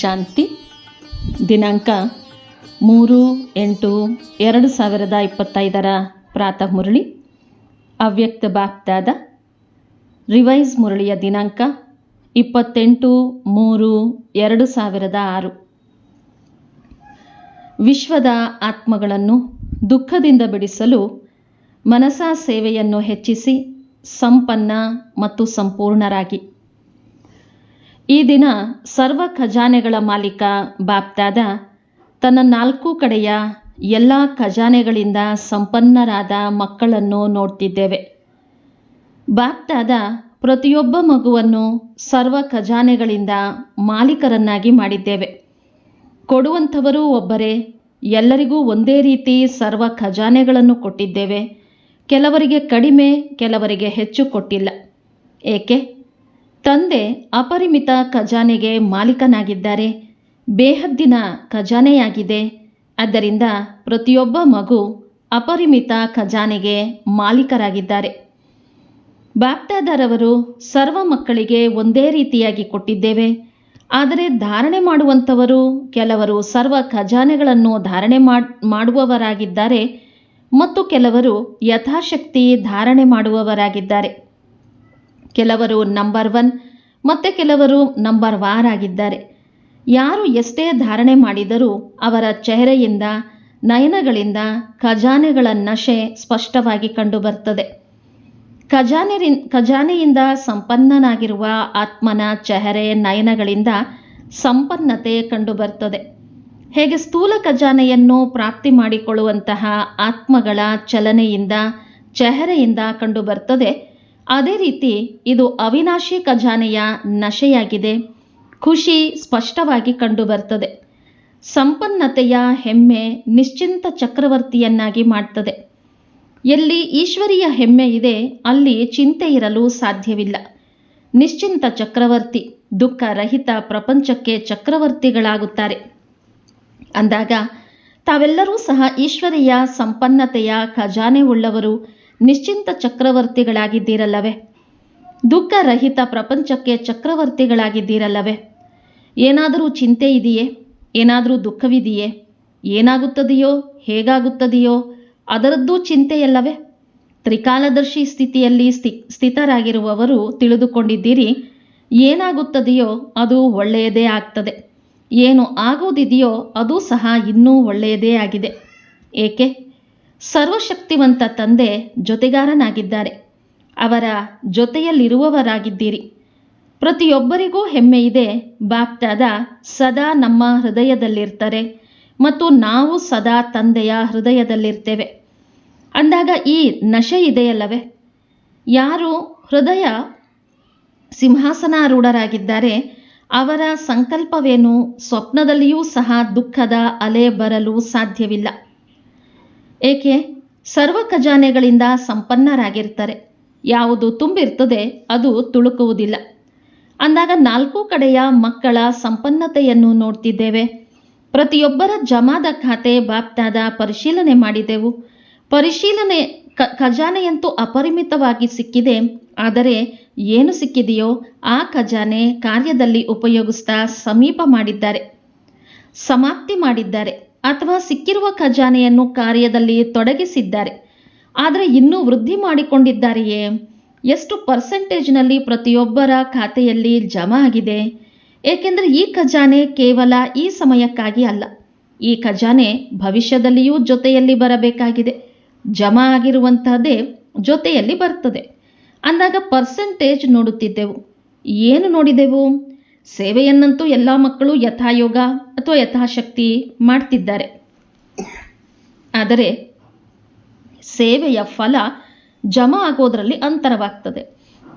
ಶಾಂತಿ. ದಿನಾಂಕ ಮೂರು ಎಂಟು ಎರಡು ಸಾವಿರದ ಇಪ್ಪತ್ತೈದರ ಪ್ರಾತಃ ಮುರಳಿ. ಅವ್ಯಕ್ತ ಬಾಪ್ದಾದ ರಿವೈಸ್ ಮುರಳಿಯ ದಿನಾಂಕ ಇಪ್ಪತ್ತೆಂಟು ಮೂರು ಎರಡು ಸಾವಿರದ ಆರು. ವಿಶ್ವದ ಆತ್ಮಗಳನ್ನು ದುಃಖದಿಂದ ಬಿಡಿಸಲು ಮನಸಾ ಸೇವೆಯನ್ನು ಹೆಚ್ಚಿಸಿ ಸಂಪನ್ನ ಮತ್ತು ಸಂಪೂರ್ಣರಾಗಿ. ಈ ದಿನ ಸರ್ವ ಖಜಾನೆಗಳ ಮಾಲೀಕ ಬಾಪ್ತಾದ ತನ್ನ ನಾಲ್ಕು ಕಡೆಯ ಎಲ್ಲ ಖಜಾನೆಗಳಿಂದ ಸಂಪನ್ನರಾದ ಮಕ್ಕಳನ್ನು ನೋಡ್ತಿದ್ದೇವೆ. ಬಾಪ್ತಾದ ಪ್ರತಿಯೊಬ್ಬ ಮಗುವನ್ನು ಸರ್ವ ಖಜಾನೆಗಳಿಂದ ಮಾಲೀಕರನ್ನಾಗಿ ಮಾಡಿದ್ದೇವೆ. ಕೊಡುವಂಥವರು ಒಬ್ಬರೇ, ಎಲ್ಲರಿಗೂ ಒಂದೇ ರೀತಿ ಸರ್ವ ಖಜಾನೆಗಳನ್ನು ಕೊಟ್ಟಿದ್ದೇವೆ. ಕೆಲವರಿಗೆ ಕಡಿಮೆ, ಕೆಲವರಿಗೆ ಹೆಚ್ಚು ಕೊಟ್ಟಿಲ್ಲ. ಏಕೆ? ತಂದೆ ಅಪರಿಮಿತ ಖಜಾನೆಗೆ ಮಾಲೀಕನಾಗಿದ್ದಾರೆ. ಬೇಹದ್ದಿನ ಖಜಾನೆಯಾಗಿದೆ. ಆದ್ದರಿಂದ ಪ್ರತಿಯೊಬ್ಬ ಮಗು ಅಪರಿಮಿತ ಖಜಾನೆಗೆ ಮಾಲೀಕರಾಗಿದ್ದಾರೆ. ಬಾಪ್ತಾದಾರವರು ಸರ್ವ ಮಕ್ಕಳಿಗೆ ಒಂದೇ ರೀತಿಯಾಗಿ ಕೊಟ್ಟಿದ್ದೇವೆ. ಆದರೆ ಧಾರಣೆ ಮಾಡುವಂಥವರು ಕೆಲವರು ಸರ್ವ ಖಜಾನೆಗಳನ್ನು ಧಾರಣೆ ಮಾಡುವವರಾಗಿದ್ದಾರೆ ಮತ್ತು ಕೆಲವರು ಯಥಾಶಕ್ತಿ ಧಾರಣೆ ಮಾಡುವವರಾಗಿದ್ದಾರೆ. ಕೆಲವರು ನಂಬರ್ ಒನ್ ಮತ್ತು ಕೆಲವರು ನಂಬರ್ ವಾರ್ ಆಗಿದ್ದಾರೆ. ಯಾರು ಎಷ್ಟೇ ಧಾರಣೆ ಮಾಡಿದರೂ ಅವರ ಚೆಹರೆಯಿಂದ, ನಯನಗಳಿಂದ ಖಜಾನೆಗಳ ನಶೆ ಸ್ಪಷ್ಟವಾಗಿ ಕಂಡುಬರ್ತದೆ. ಖಜಾನೆ ಖಜಾನೆಯಿಂದ ಸಂಪನ್ನನಾಗಿರುವ ಆತ್ಮನ ಚೆಹರೆ, ನಯನಗಳಿಂದ ಸಂಪನ್ನತೆ ಕಂಡುಬರ್ತದೆ. ಹೇಗೆ ಸ್ಥೂಲ ಖಜಾನೆಯನ್ನು ಪ್ರಾಪ್ತಿ ಮಾಡಿಕೊಳ್ಳುವಂತಹ ಆತ್ಮಗಳ ಚಲನೆಯಿಂದ, ಚೆಹರೆಯಿಂದ ಕಂಡುಬರ್ತದೆ ಅದೇ ರೀತಿ ಇದು ಅವಿನಾಶಿ ಖಜಾನೆಯ ನಶೆಯಾಗಿದೆ. ಖುಷಿ ಸ್ಪಷ್ಟವಾಗಿ ಕಂಡುಬರ್ತದೆ. ಸಂಪನ್ನತೆಯ ಹೆಮ್ಮೆ ನಿಶ್ಚಿಂತ ಚಕ್ರವರ್ತಿಯನ್ನಾಗಿ ಮಾಡ್ತದೆ. ಎಲ್ಲಿ ಈಶ್ವರಿಯ ಹೆಮ್ಮೆ ಇದೆ, ಅಲ್ಲಿ ಚಿಂತೆ ಇರಲು ಸಾಧ್ಯವಿಲ್ಲ. ನಿಶ್ಚಿಂತ ಚಕ್ರವರ್ತಿ ದುಃಖ ರಹಿತ ಪ್ರಪಂಚಕ್ಕೆ ಚಕ್ರವರ್ತಿಗಳಾಗುತ್ತಾರೆ. ಅಂದಾಗ ತಾವೆಲ್ಲರೂ ಸಹ ಈಶ್ವರಿಯ ಸಂಪನ್ನತೆಯ ಖಜಾನೆ ಉಳ್ಳವರು. ನಿಶ್ಚಿಂತ ಚಕ್ರವರ್ತಿಗಳಾಗಿದ್ದೀರಲ್ಲವೇ? ದುಃಖ ರಹಿತ ಪ್ರಪಂಚಕ್ಕೆ ಚಕ್ರವರ್ತಿಗಳಾಗಿದ್ದೀರಲ್ಲವೇ? ಏನಾದರೂ ಚಿಂತೆ ಇದೆಯೇ? ಏನಾದರೂ ದುಃಖವಿದೆಯೇ? ಏನಾಗುತ್ತದೆಯೋ? ಹೇಗಾಗುತ್ತದೆಯೋ? ಅದರದ್ದೂ ಚಿಂತೆಯಲ್ಲವೇ? ತ್ರಿಕಾಲದರ್ಶಿ ಸ್ಥಿತಿಯಲ್ಲಿ ಸ್ಥಿ, ಸ್ಥಿತರಾಗಿರುವವರು ತಿಳಿದುಕೊಂಡಿದ್ದೀರಿ. ಏನಾಗುತ್ತದೆಯೋ ಅದು ಒಳ್ಳೆಯದೇ ಆಗ್ತದೆ. ಏನು ಆಗೋದಿದೆಯೋ ಅದು ಸಹ ಇನ್ನೂ ಒಳ್ಳೆಯದೇ ಆಗಿದೆ. ಏಕೆ? ಸರ್ವಶಕ್ತಿವಂತ ತಂದೆ ಜೊತೆಗಾರನಾಗಿದ್ದಾರೆ. ಅವರ ಜೊತೆಯಲ್ಲಿರುವವರಾಗಿದ್ದೀರಿ. ಪ್ರತಿಯೊಬ್ಬರಿಗೂ ಹೆಮ್ಮೆ ಇದೆ. ಬಾಗ್ದಾದ ಸದಾ ನಮ್ಮ ಹೃದಯದಲ್ಲಿರ್ತಾರೆ ಮತ್ತು ನಾವು ಸದಾ ತಂದೆಯ ಹೃದಯದಲ್ಲಿರ್ತೇವೆ. ಅಂದಾಗ ಈ ನಶೆ ಇದೆಯಲ್ಲವೇ? ಯಾರು ಹೃದಯ ಸಿಂಹಾಸನಾರೂಢರಾಗಿದ್ದಾರೆ, ಅವರ ಸಂಕಲ್ಪವೇನು? ಸ್ವಪ್ನದಲ್ಲಿಯೂ ಸಹ ದುಃಖದ ಅಲೆ ಬರಲು ಸಾಧ್ಯವಿಲ್ಲ. ಏಕೆ? ಸರ್ವ ಖಜಾನೆಗಳಿಂದ ಸಂಪನ್ನರಾಗಿರ್ತಾರೆ. ಯಾವುದು ತುಂಬಿರ್ತದೆ, ಅದು ತುಳುಕುವುದಿಲ್ಲ. ಅಂದಾಗ ನಾಲ್ಕು ಕಡೆಯ ಮಕ್ಕಳ ಸಂಪನ್ನತೆಯನ್ನು ನೋಡ್ತಿದ್ದೇವೆ. ಪ್ರತಿಯೊಬ್ಬರ ಜಮಾದ ಖಾತೆ ಬಾಪ್ತಾದ ಪರಿಶೀಲನೆ ಮಾಡಿದೆವು. ಪರಿಶೀಲನೆ ಖಜಾನೆಯಂತೂ ಅಪರಿಮಿತವಾಗಿ ಸಿಕ್ಕಿದೆ. ಆದರೆ ಏನು ಸಿಕ್ಕಿದೆಯೋ ಆ ಖಜಾನೆ ಕಾರ್ಯದಲ್ಲಿ ಉಪಯೋಗಿಸ್ತಾ ಸಮೀಪ ಮಾಡಿದ್ದಾರೆ. ಸಮಾಪ್ತಿ ಮಾಡಿದ್ದಾರೆ. ಅಥವಾ ಸಿಕ್ಕಿರುವ ಖಜಾನೆಯನ್ನು ಕಾರ್ಯದಲ್ಲಿ ತೊಡಗಿಸಿದ್ದಾರೆ. ಆದರೆ ಇನ್ನೂ ವೃದ್ಧಿ ಮಾಡಿಕೊಂಡಿದ್ದಾರೆಯೇ? ಎಷ್ಟು ಪರ್ಸೆಂಟೇಜ್ನಲ್ಲಿ ಪ್ರತಿಯೊಬ್ಬರ ಖಾತೆಯಲ್ಲಿ ಜಮಾ ಆಗಿದೆ? ಏಕೆಂದರೆ ಈ ಖಜಾನೆ ಕೇವಲ ಈ ಸಮಯಕ್ಕಾಗಿ ಅಲ್ಲ. ಈ ಖಜಾನೆ ಭವಿಷ್ಯದಲ್ಲಿಯೂ ಜೊತೆಯಲ್ಲಿ ಬರಬೇಕಾಗಿದೆ. ಜಮಾ ಆಗಿರುವಂತಹದ್ದೇ ಜೊತೆಯಲ್ಲಿ ಬರ್ತದೆ. ಅಂದಾಗ ಪರ್ಸೆಂಟೇಜ್ ನೋಡುತ್ತಿದ್ದೆವು. ಏನು ನೋಡಿದೆವು? ಸೇವೆಯನ್ನಂತೂ ಎಲ್ಲ ಮಕ್ಕಳು ಯಥಾಯೋಗ ಅಥವಾ ಯಥಾಶಕ್ತಿ ಮಾಡ್ತಿದ್ದಾರೆ. ಆದರೆ ಸೇವೆಯ ಫಲ ಜಮಾ ಆಗೋದ್ರಲ್ಲಿ ಅಂತರವಾಗ್ತದೆ.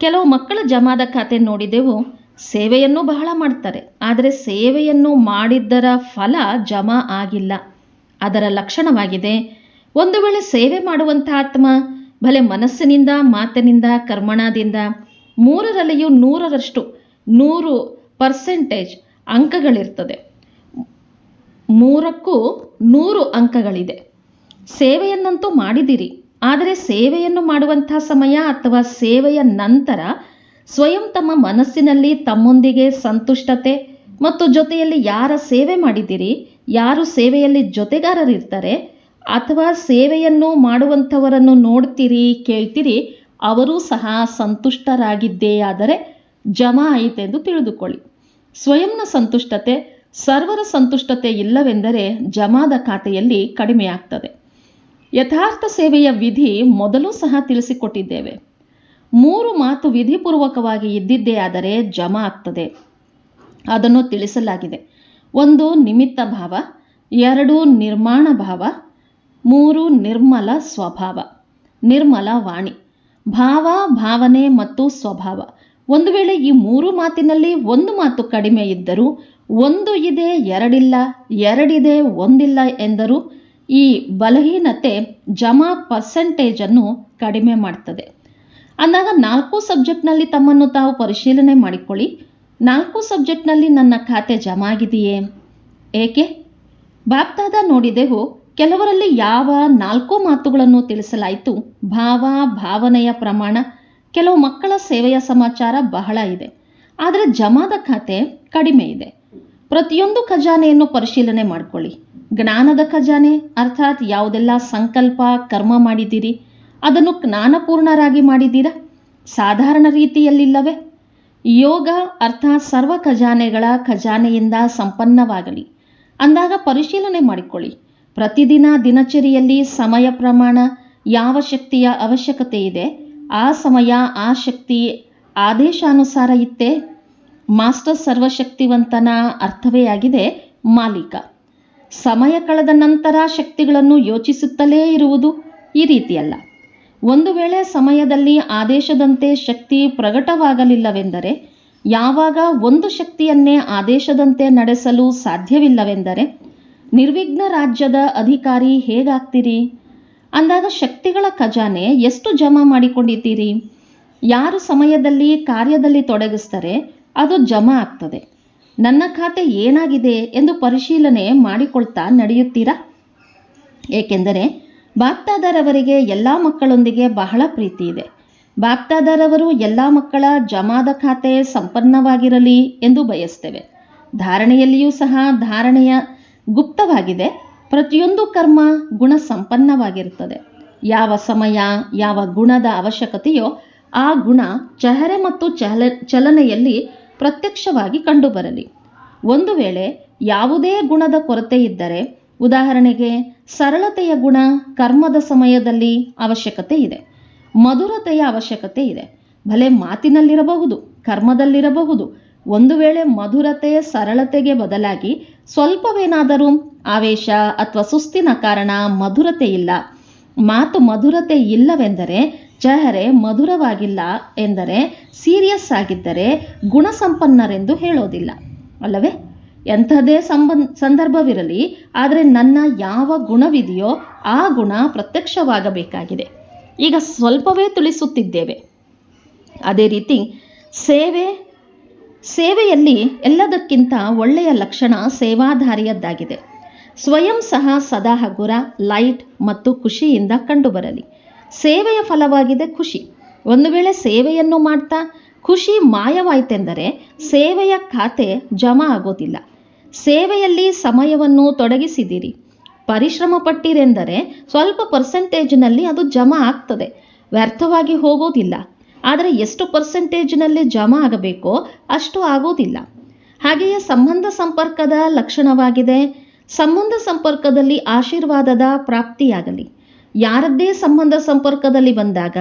ಕೆಲವು ಮಕ್ಕಳ ಜಮಾದ ಖಾತೆ ನೋಡಿದೆವು, ಸೇವೆಯನ್ನು ಬಹಳ ಮಾಡ್ತಾರೆ. ಆದರೆ ಸೇವೆಯನ್ನು ಮಾಡಿದ್ದರ ಫಲ ಜಮಾ ಆಗಿಲ್ಲ. ಅದರ ಲಕ್ಷಣವಾಗಿದೆ, ಒಂದು ವೇಳೆ ಸೇವೆ ಮಾಡುವಂಥ ಆತ್ಮ ಭಲೆ ಮನಸ್ಸಿನಿಂದ, ಮಾತಿನಿಂದ, ಕರ್ಮಣದಿಂದ ಮೂರರಲ್ಲಿಯೂ ನೂರರಷ್ಟು ನೂರು ಪರ್ಸೆಂಟೇಜ್ ಅಂಕಗಳಿರ್ತದೆ. ಮೂರಕ್ಕೂ ನೂರು ಅಂಕಗಳಿದೆ. ಸೇವೆಯನ್ನಂತೂ ಮಾಡಿದಿರಿ. ಆದರೆ ಸೇವೆಯನ್ನು ಮಾಡುವಂಥ ಸಮಯ ಅಥವಾ ಸೇವೆಯ ನಂತರ ಸ್ವಯಂ ತಮ್ಮ ಮನಸ್ಸಿನಲ್ಲಿ ತಮ್ಮೊಂದಿಗೆ ಸಂತುಷ್ಟತೆ ಮತ್ತು ಜೊತೆಯಲ್ಲಿ ಯಾರ ಸೇವೆ ಮಾಡಿದಿರಿ, ಯಾರು ಸೇವೆಯಲ್ಲಿ ಜೊತೆಗಾರರಿರ್ತಾರೆ ಅಥವಾ ಸೇವೆಯನ್ನು ಮಾಡುವಂಥವರನ್ನು ನೋಡ್ತೀರಿ, ಕೇಳ್ತೀರಿ, ಅವರೂ ಸಹ ಸಂತುಷ್ಟರಾಗಿದ್ದೇ ಆದರೆ ಜಮಾ ಆಯಿತೆಂದು ತಿಳಿದುಕೊಳ್ಳಿ. ಸ್ವಯಂನ ಸಂತುಷ್ಟತೆ, ಸರ್ವರ ಸಂತುಷ್ಟತೆ ಇಲ್ಲವೆಂದರೆ ಜಮಾದ ಖಾತೆಯಲ್ಲಿ ಕಡಿಮೆಯಾಗ್ತದೆ. ಯಥಾರ್ಥ ಸೇವೆಯ ವಿಧಿ ಮೊದಲು ಸಹ ತಿಳಿಸಿಕೊಟ್ಟಿದ್ದೇವೆ. ಮೂರು ಮಾತು ವಿಧಿಪೂರ್ವಕವಾಗಿ ಇದ್ದಿದ್ದೇ ಆದರೆ ಜಮಾ ಆಗ್ತದೆ. ಅದನ್ನು ತಿಳಿಸಲಾಗಿದೆ. ಒಂದು ನಿಮಿತ್ತ ಭಾವ, ಎರಡು ನಿರ್ಮಾಣ ಭಾವ, ಮೂರು ನಿರ್ಮಲ ಸ್ವಭಾವ. ನಿರ್ಮಲ ವಾಣಿ. ಭಾವ, ಭಾವನೆ ಮತ್ತು ಸ್ವಭಾವ. ಒಂದು ವೇಳೆ ಈ ಮೂರು ಮಾತಿನಲ್ಲಿ ಒಂದು ಮಾತು ಕಡಿಮೆ ಇದ್ದರೂ ಒಂದು ಇದೆ, ಎರಡಿಲ್ಲ, ಎರಡಿದೆ, ಒಂದಿಲ್ಲ ಎಂದರೂ ಈ ಬಲಹೀನತೆ ಜಮಾ ಪರ್ಸೆಂಟೇಜನ್ನು ಕಡಿಮೆ ಮಾಡ್ತದೆ. ಅಂದಾಗ ನಾಲ್ಕು ಸಬ್ಜೆಕ್ಟ್ನಲ್ಲಿ ತಮ್ಮನ್ನು ತಾವು ಪರಿಶೀಲನೆ ಮಾಡಿಕೊಳ್ಳಿ. ನಾಲ್ಕು ಸಬ್ಜೆಕ್ಟ್ನಲ್ಲಿ ನನ್ನ ಖಾತೆ ಜಮಾ ಆಗಿದೆಯೇ ಏಕೆ? ಬಾಪ್ತಾದ ನೋಡಿದೆವು ಕೆಲವರಲ್ಲಿ ಯಾವ ನಾಲ್ಕು ಮಾತುಗಳನ್ನು ತಿಳಿಸಲಾಯಿತು? ಭಾವ, ಭಾವನೆಯ ಪ್ರಮಾಣ ಕೆಲವು ಮಕ್ಕಳ ಸೇವೆಯ ಸಮಾಚಾರ ಬಹಳ ಇದೆ. ಆದರೆ ಜಮಾದ ಖಾತೆ ಕಡಿಮೆ ಇದೆ. ಪ್ರತಿಯೊಂದು ಖಜಾನೆಯನ್ನು ಪರಿಶೀಲನೆ ಮಾಡಿಕೊಳ್ಳಿ. ಜ್ಞಾನದ ಖಜಾನೆ, ಅರ್ಥಾತ್ ಯಾವುದೆಲ್ಲ ಸಂಕಲ್ಪ, ಕರ್ಮ ಮಾಡಿದ್ದೀರಿ, ಅದನ್ನು ಜ್ಞಾನಪೂರ್ಣರಾಗಿ ಮಾಡಿದ್ದೀರಾ? ಸಾಧಾರಣ ರೀತಿಯಲ್ಲಿಲ್ಲವೇ? ಯೋಗ ಅರ್ಥಾತ್ ಸರ್ವ ಖಜಾನೆಗಳ ಖಜಾನೆಯಿಂದ ಸಂಪನ್ನವಾಗಲಿ. ಅಂದಾಗ ಪರಿಶೀಲನೆ ಮಾಡಿಕೊಳ್ಳಿ. ಪ್ರತಿದಿನ ದಿನಚರಿಯಲ್ಲಿ ಸಮಯ ಪ್ರಮಾಣ, ಯಾವ ಶಕ್ತಿಯ ಅವಶ್ಯಕತೆ ಇದೆ? ಆ ಸಮಯ, ಆ ಶಕ್ತಿ, ಆದೇಶಾನುಸಾರ ಇತ್ತೆ. ಮಾಸ್ಟರ್ ಸರ್ವಶಕ್ತಿವಂತನ ಅರ್ಥವೇ ಆಗಿದೆ ಮಾಲೀಕ. ಸಮಯ ಕಳೆದ ನಂತರ ಶಕ್ತಿಗಳನ್ನು ಯೋಚಿಸುತ್ತಲೇ ಇರುವುದು ಈ ರೀತಿಯಲ್ಲ. ಒಂದು ವೇಳೆ ಸಮಯದಲ್ಲಿ ಆದೇಶದಂತೆ ಶಕ್ತಿ ಪ್ರಕಟವಾಗಲಿಲ್ಲವೆಂದರೆ, ಯಾವಾಗ ಒಂದು ಶಕ್ತಿಯನ್ನೇ ಆದೇಶದಂತೆ ನಡೆಸಲು ಸಾಧ್ಯವಿಲ್ಲವೆಂದರೆ, ನಿರ್ವಿಘ್ನ ರಾಜ್ಯದ ಅಧಿಕಾರಿ ಹೇಗಾಗ್ತೀರಿ? ಅಂದಾಗ ಶಕ್ತಿಗಳ ಖಜಾನೆ ಎಷ್ಟು ಜಮಾ ಮಾಡಿಕೊಂಡಿದ್ದೀರಿ? ಯಾರು ಸಮಯದಲ್ಲಿ, ಕಾರ್ಯದಲ್ಲಿ ತೊಡಗಿಸ್ತಾರೆ, ಅದು ಜಮಾ ಆಗ್ತದೆ. ನನ್ನ ಖಾತೆ ಏನಾಗಿದೆ ಎಂದು ಪರಿಶೀಲನೆ ಮಾಡಿಕೊಳ್ತಾ ನಡೆಯುತ್ತೀರಾ? ಏಕೆಂದರೆ ಬಾಪ್ತಾದರವರಿಗೆ ಎಲ್ಲ ಮಕ್ಕಳೊಂದಿಗೆ ಬಹಳ ಪ್ರೀತಿ ಇದೆ. ಬಾಗ್ತಾದಾರವರು ಎಲ್ಲ ಮಕ್ಕಳ ಜಮಾದ ಖಾತೆ ಸಂಪನ್ನವಾಗಿರಲಿ ಎಂದು ಬಯಸ್ತೇವೆ. ಧಾರಣೆಯಲ್ಲಿಯೂ ಸಹ ಧಾರಣೆಯ ಗುಪ್ತವಾಗಿದೆ. ಪ್ರತಿಯೊಂದು ಕರ್ಮ ಗುಣ ಸಂಪನ್ನವಾಗಿರುತ್ತದೆ ಯಾವ ಸಮಯ, ಯಾವ ಗುಣದ ಅವಶ್ಯಕತೆಯೋ ಆ ಗುಣ ಚಹರೆ ಮತ್ತು ಚಲ ಚಲನೆಯಲ್ಲಿ ಪ್ರತ್ಯಕ್ಷವಾಗಿ ಕಂಡುಬರಲಿ. ಒಂದು ವೇಳೆ ಯಾವುದೇ ಗುಣದ ಕೊರತೆ ಇದ್ದರೆ, ಉದಾಹರಣೆಗೆ ಸರಳತೆಯ ಗುಣ ಕರ್ಮದ ಸಮಯದಲ್ಲಿ ಅವಶ್ಯಕತೆ ಇದೆ. ಮಧುರತೆಯ ಅವಶ್ಯಕತೆ ಇದೆ. ಭಲೆ ಮಾತಿನಲ್ಲಿರಬಹುದು, ಕರ್ಮದಲ್ಲಿರಬಹುದು ಒಂದು ವೇಳೆ ಮಧುರತೆ ಸರಳತೆಗೆ ಬದಲಾಗಿ ಸ್ವಲ್ಪವೇನಾದರೂ ಆವೇಶ ಅಥವಾ ಸುಸ್ತಿನ ಕಾರಣ ಮಧುರತೆ ಇಲ್ಲ. ಮಾತು ಮಧುರತೆ ಇಲ್ಲವೆಂದರೆ ಚಹರೆ ಮಧುರವಾಗಿಲ್ಲ ಎಂದರೆ ಸೀರಿಯಸ್ ಆಗಿದ್ದರೆ ಗುಣಸಂಪನ್ನರೆಂದು ಹೇಳೋದಿಲ್ಲ. ಅಲ್ಲವೇ? ಎಂಥದೇ ಸಂಬಂಧ ಸಂದರ್ಭವಿರಲಿ, ಆದರೆ ನನ್ನ ಯಾವ ಗುಣವಿದೆಯೋ ಆ ಗುಣ ಪ್ರತ್ಯಕ್ಷವಾಗಬೇಕಾಗಿದೆ. ಈಗ ಸ್ವಲ್ಪವೇ ತಿಳಿಸುತ್ತಿದ್ದೇವೆ. ಅದೇ ರೀತಿ ಸೇವೆ ಸೇವೆಯಲ್ಲಿ ಎಲ್ಲದಕ್ಕಿಂತ ಒಳ್ಳೆಯ ಲಕ್ಷಣ ಸೇವಾಧಾರಿಯದ್ದಾಗಿದೆ. ಸ್ವಯಂ ಸಹ ಸದಾ ಹಗುರ ಲೈಟ್ ಮತ್ತು ಖುಷಿಯಿಂದ ಕಂಡುಬರಲಿ. ಸೇವೆಯ ಫಲವಾಗಿದೆ ಖುಷಿ. ಒಂದು ವೇಳೆ ಸೇವೆಯನ್ನು ಮಾಡ್ತಾ ಖುಷಿ ಮಾಯವಾಯ್ತೆಂದರೆ ಸೇವೆಯ ಖಾತೆ ಜಮಾ ಆಗೋದಿಲ್ಲ. ಸೇವೆಯಲ್ಲಿ ಸಮಯವನ್ನು ತೊಡಗಿಸಿದಿರಿ. ಪರಿಶ್ರಮ ಪಟ್ಟಿರೆಂದರೆ ಸ್ವಲ್ಪ ಪರ್ಸೆಂಟೇಜ್ನಲ್ಲಿ ಅದು ಜಮಾ ಆಗ್ತದೆ. ವ್ಯರ್ಥವಾಗಿ ಹೋಗೋದಿಲ್ಲ. ಆದರೆ ಎಷ್ಟು ಪರ್ಸೆಂಟೇಜ್ನಲ್ಲಿ ಜಮಾ ಆಗಬೇಕೋ ಅಷ್ಟು ಆಗೋದಿಲ್ಲ. ಹಾಗೆಯೇ ಸಂಬಂಧ ಸಂಪರ್ಕದ ಲಕ್ಷಣವಾಗಿದೆ. ಸಂಬಂಧ ಸಂಪರ್ಕದಲ್ಲಿ ಆಶೀರ್ವಾದದ ಪ್ರಾಪ್ತಿಯಾಗಲಿ. ಯಾರದ್ದೇ ಸಂಬಂಧ ಸಂಪರ್ಕದಲ್ಲಿ ಬಂದಾಗ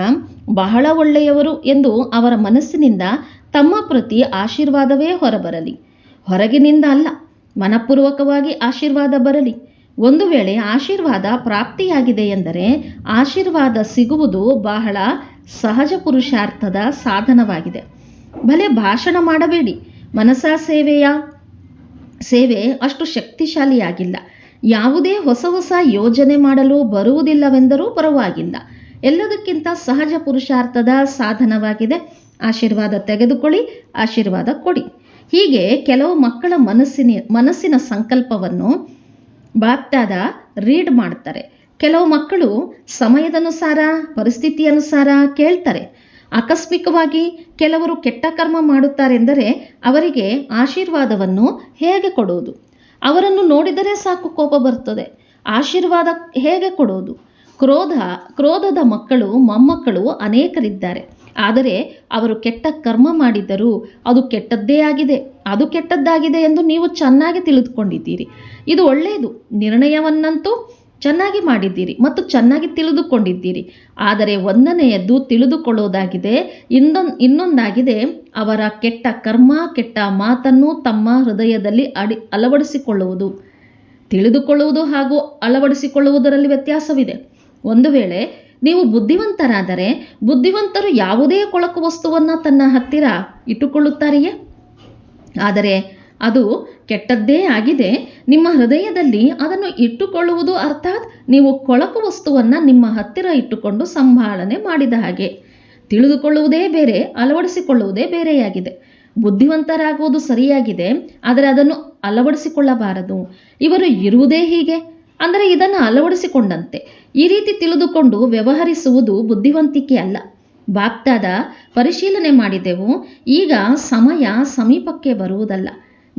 ಬಹಳ ಒಳ್ಳೆಯವರು ಎಂದು ಅವರ ಮನಸ್ಸಿನಿಂದ ತಮ್ಮ ಪ್ರತಿ ಆಶೀರ್ವಾದವೇ ಹೊರಬರಲಿ. ಹೊರಗಿನಿಂದ ಅಲ್ಲ, ಮನಪೂರ್ವಕವಾಗಿ ಆಶೀರ್ವಾದ ಬರಲಿ. ಒಂದು ವೇಳೆ ಆಶೀರ್ವಾದ ಪ್ರಾಪ್ತಿಯಾಗಿದೆ ಎಂದರೆ ಆಶೀರ್ವಾದ ಸಿಗುವುದು ಬಹಳ ಸಹಜ ಪುರುಷಾರ್ಥದ ಸಾಧನವಾಗಿದೆ. ಭಲೆ ಭಾಷಣ ಮಾಡಬೇಡಿ. ಮನಸಾ ಸೇವೆಯ, ಸೇವೆ ಅಷ್ಟು ಶಕ್ತಿಶಾಲಿಯಾಗಿಲ್ಲ. ಯಾವುದೇ ಹೊಸ ಹೊಸ ಯೋಜನೆ ಮಾಡಲು ಬರುವುದಿಲ್ಲವೆಂದರೂ ಪರವಾಗಿಲ್ಲ. ಎಲ್ಲದಕ್ಕಿಂತ ಸಹಜ ಪುರುಷಾರ್ಥದ ಸಾಧನವಾಗಿದೆ. ಆಶೀರ್ವಾದ ತೆಗೆದುಕೊಳ್ಳಿ, ಆಶೀರ್ವಾದ ಕೊಡಿ. ಹೀಗೆ ಕೆಲವು ಮಕ್ಕಳ ಮನಸ್ಸಿನ ಮನಸ್ಸಿನ ಸಂಕಲ್ಪವನ್ನು ಬಾಪ್ತಾದ ರೀಡ್ ಮಾಡ್ತಾರೆ. ಕೆಲವು ಮಕ್ಕಳು ಸಮಯದನುಸಾರ ಪರಿಸ್ಥಿತಿ ಅನುಸಾರ ಕೇಳ್ತಾರೆ. ಆಕಸ್ಮಿಕವಾಗಿ ಕೆಲವರು ಕೆಟ್ಟ ಕರ್ಮ ಮಾಡುತ್ತಾರೆಂದರೆ ಅವರಿಗೆ ಆಶೀರ್ವಾದವನ್ನು ಹೇಗೆ ಕೊಡುವುದು? ಅವರನ್ನು ನೋಡಿದರೆ ಸಾಕು ಕೋಪ ಬರ್ತದೆ ಆಶೀರ್ವಾದ ಹೇಗೆ ಕೊಡುವುದು? ಕ್ರೋಧ, ಕ್ರೋಧದ ಮಕ್ಕಳು, ಮೊಮ್ಮಕ್ಕಳು ಅನೇಕರಿದ್ದಾರೆ. ಆದರೆ ಅವರು ಕೆಟ್ಟ ಕರ್ಮ ಮಾಡಿದ್ದರೂ ಅದು ಕೆಟ್ಟದ್ದೇ ಆಗಿದೆ. ಅದು ಕೆಟ್ಟದ್ದಾಗಿದೆ ಎಂದು ನೀವು ಚೆನ್ನಾಗಿ ತಿಳಿದುಕೊಂಡಿದ್ದೀರಿ. ಇದು ಒಳ್ಳೆಯದು. ನಿರ್ಣಯವನ್ನಂತೂ ಚೆನ್ನಾಗಿ ಮಾಡಿದ್ದೀರಿ ಮತ್ತು ಚೆನ್ನಾಗಿ ತಿಳಿದುಕೊಂಡಿದ್ದೀರಿ. ಆದರೆ ಒಂದನೆಯದ್ದು ತಿಳಿದುಕೊಳ್ಳುವುದಾಗಿದೆ ಇನ್ನೊಂದು, ಇನ್ನೊಂದಾಗಿದೆ, ಅವರ ಕೆಟ್ಟ ಕರ್ಮ, ಕೆಟ್ಟ ಮಾತನ್ನು ತಮ್ಮ ಹೃದಯದಲ್ಲಿ ಅಡಿ, ಅಳವಡಿಸಿಕೊಳ್ಳುವುದು. ತಿಳಿದುಕೊಳ್ಳುವುದು ಹಾಗೂ ಅಳವಡಿಸಿಕೊಳ್ಳುವುದರಲ್ಲಿ ವ್ಯತ್ಯಾಸವಿದೆ. ಒಂದು ವೇಳೆ ನೀವು ಬುದ್ಧಿವಂತರಾದರೆ, ಬುದ್ಧಿವಂತರು ಯಾವುದೇ ಕೊಳಕು ವಸ್ತುವನ್ನು ತನ್ನ ಹತ್ತಿರ ಇಟ್ಟುಕೊಳ್ಳುತ್ತಾರೆಯೇ? ಆದರೆ ಅದು ಕೆಟ್ಟದ್ದೇ ಆಗಿದೆ. ನಿಮ್ಮ ಹೃದಯದಲ್ಲಿ ಅದನ್ನು ಇಟ್ಟುಕೊಳ್ಳುವುದು ಅರ್ಥಾತ್ ನೀವು ಕೊಳಕು ವಸ್ತುವನ್ನು ನಿಮ್ಮ ಹತ್ತಿರ ಇಟ್ಟುಕೊಂಡು ಸಂಭಾಳನೆ ಮಾಡಿದ ಹಾಗೆ. ತಿಳಿದುಕೊಳ್ಳುವುದೇ ಬೇರೆ, ಅಳವಡಿಸಿಕೊಳ್ಳುವುದೇ ಬೇರೆಯಾಗಿದೆ. ಬುದ್ಧಿವಂತರಾಗುವುದು ಸರಿಯಾಗಿದೆ, ಆದರೆ ಅದನ್ನು ಅಳವಡಿಸಿಕೊಳ್ಳಬಾರದು. ಇವರು ಇರುವುದೇ ಹೀಗೆ? ಅಂದರೆ ಇದನ್ನು ಅಳವಡಿಸಿಕೊಂಡಂತೆ. ಈ ರೀತಿ ತಿಳಿದುಕೊಂಡು ವ್ಯವಹರಿಸುವುದು ಬುದ್ಧಿವಂತಿಕೆ ಅಲ್ಲ. ಬಾಪ್ತಾದ ಪರಿಶೀಲನೆ ಮಾಡಿದೆವು. ಈಗ ಸಮಯ ಸಮೀಪಕ್ಕೆ ಬರುವುದಲ್ಲ.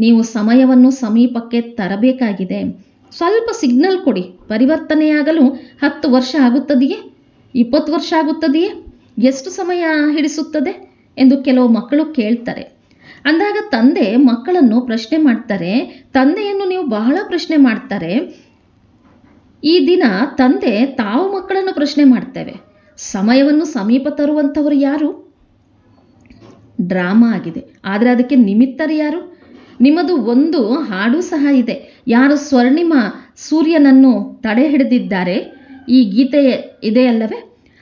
ನೀವು ಸಮಯವನ್ನು ಸಮೀಪಕ್ಕೆ ತರಬೇಕಾಗಿದೆ. ಸ್ವಲ್ಪ ಸಿಗ್ನಲ್ ಕೊಡಿ. ಪರಿವರ್ತನೆಯಾಗಲು ಹತ್ತು ವರ್ಷ ಆಗುತ್ತದೆಯೇ? ಇಪ್ಪತ್ತು ವರ್ಷ ಆಗುತ್ತದೆಯೇ? ಎಷ್ಟು ಸಮಯ ಹಿಡಿಸುತ್ತದೆ? ಎಂದು ಕೆಲವು ಮಕ್ಕಳು ಕೇಳ್ತಾರೆ. ಅಂದಾಗ ತಂದೆ ಮಕ್ಕಳನ್ನು ಪ್ರಶ್ನೆ ಮಾಡ್ತಾರೆ. ತಂದೆಯನ್ನು ನೀವು ಬಹಳ ಪ್ರಶ್ನೆ ಮಾಡ್ತಾರೆ. ಈ ದಿನ ತಂದೆ ತಾವು ಮಕ್ಕಳನ್ನು ಪ್ರಶ್ನೆ ಮಾಡ್ತೇವೆ. ಸಮಯವನ್ನು ಸಮೀಪ ತರುವಂಥವರು ಯಾರು? ಡ್ರಾಮಾ ಆಗಿದೆ. ಆದರೆ ಅದಕ್ಕೆ ನಿಮಿತ್ತರು ಯಾರು? ನಿಮ್ಮದು ಒಂದು ಹಾಡು ಸಹ ಇದೆ. ಯಾರು ಸ್ವರ್ಣಿಮ ಸೂರ್ಯನನ್ನು ತಡೆ ಹಿಡಿದಿದ್ದಾರೆ? ಈ ಗೀತೆ ಇದೆಯಲ್ಲವೇ